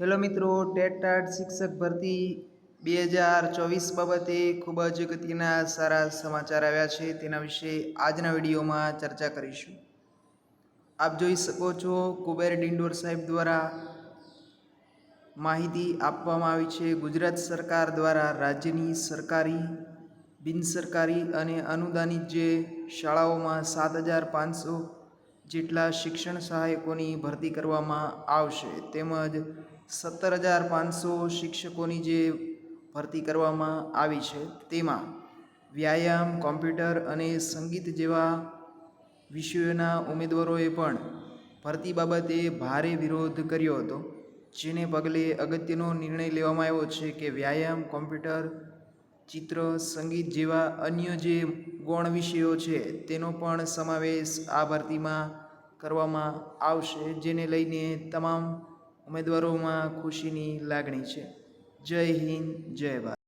Hello મિત્રો, TET TAT શિક્ષક ભરતી બે હજાર ચોવીસ બાબતે ખૂબ જ ગતિના સારા સમાચાર આવ્યા છે. તેના વિશે આજના વિડીયોમાં ચર્ચા કરીશું. આપ જોઈ શકો છો, કુબેર ડિંડોર સાહેબ દ્વારા માહિતી આપવામાં આવી છે. ગુજરાત સરકાર દ્વારા રાજ્યની સરકારી બિનસરકારી અને અનુદાનિત જે શાળાઓમાં સાત હજાર પાંચસો જેટલા શિક્ષણ સહાયકોની ભરતી કરવામાં આવશે. તેમજ સત્તર હજાર પાંચસો શિક્ષકોની જે ભરતી કરવામાં આવી છે, તેમાં વ્યાયામ, કોમ્પ્યુટર અને સંગીત જેવા વિષયોના ઉમેદવારોએ પણ ભરતી બાબતે ભારે વિરોધ કર્યો હતો, જેને પગલે અગત્યનો નિર્ણય લેવામાં આવ્યો છે કે વ્યાયામ, કોમ્પ્યુટર, ચિત્ર, સંગીત જેવા અન્ય જે ગૌણ વિષયો છે, તેનો પણ સમાવેશ આ ભરતીમાં કરવામાં આવશે, જેને લઈને તમામ ઉમેદવારોમાં ખુશીની લાગણી છે. જય હિન્દ જય ભારત.